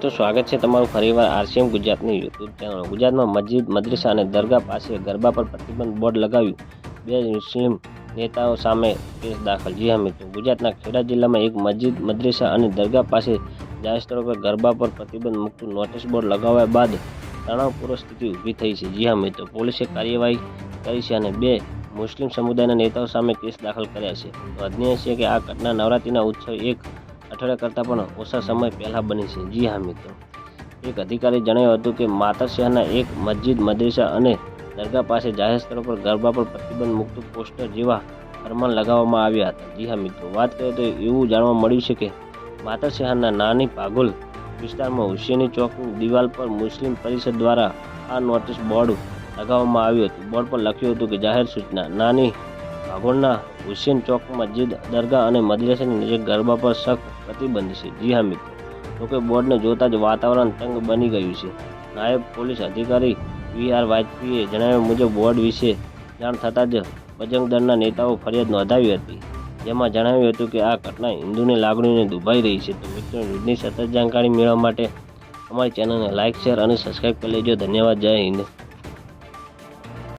મિત્રો સ્વાગત છે તમારું ફરીવાર આરસીએમ ગુજરાતની યુટ્યુબ ચેનલ ગુજરાતમાં મસ્જિદ, મદ્રેસા અને દરગાહ પાસે ગરબા પર પ્રતિબંધ બોર્ડ લગાવ્યું. બે મુસ્લિમ નેતાઓ સામે કેસ દાખલ. જી હા મિત્રો, ગુજરાતના ખેડા જિલ્લામાં એક મસ્જિદ, મદ્રેસા અને દરગાહ પાસે જાહેર સ્થળો પર ગરબા પર પ્રતિબંધ મૂકતું નોટિસ બોર્ડ લગાવ્યા બાદ તણાવપૂર્વક સ્થિતિ ઊભી થઈ છે. જી હા મિત્રો, પોલીસે કાર્યવાહી કરી છે અને બે મુસ્લિમ સમુદાયના નેતાઓ સામે કેસ દાખલ કર્યા છે. નોંધનીય છે કે આ ઘટના નવરાત્રિના ઉત્સવ એક અઠવાડિયા કરતાં પણ ઓછા સમય પહેલાં બની છે. જી હા, મિત્રો. એક અધિકારી જણાવ્યું હતું કે માતર શહેરના એક મસ્જિદ, મદ્રસા અને દરગાહ પાસે જાહેર સ્થળો પર ગરબા પર પ્રતિબંધ મૂકતું પોસ્ટર જેવા ફરમાન લગાવવામાં આવ્યા હતા. જી હા, મિત્રો. વાત કરીએ તો એવું જાણવા મળ્યું છે કે માતર શહેરના નાની પાગોલ વિસ્તારમાં હુસેની ચોકની દિવાલ પર મુસ્લિમ પરિષદ દ્વારા આ નોટિસ બોર્ડ લગાવવામાં આવ્યું હતું. બોર્ડ પર લખ્યું હતું કે જાહેર સૂચના, નાની ભાગોળના હુસેન ચોક, મસ્જિદ, દરગાહ અને મદ્રસાની નજીક ગરબા પર સખ્ત પ્રતિબંધ છે. જી હા મિત્રો જોકે બોર્ડને જોતા જ વાતાવરણ તંગ બની ગયું છે. નાયબ પોલીસ અધિકારી વી આર વાજપેયીએ જણાવ્યા મુજબ બોર્ડ વિશે જાણ થતાં જ બજરંગ દળના નેતાઓ ફરિયાદ નોંધાવી હતી. જેમાં જણાવ્યું હતું કે આ ઘટના હિન્દુની લાગણીને દુભાઈ રહી છે. તો મિત્રો, ન્યૂઝની સતત જાણકારી મેળવવા માટે અમારી ચેનલને લાઇક શેર અને સબસ્ક્રાઈબ કરી લેજો. ધન્યવાદ. જય હિન્દ.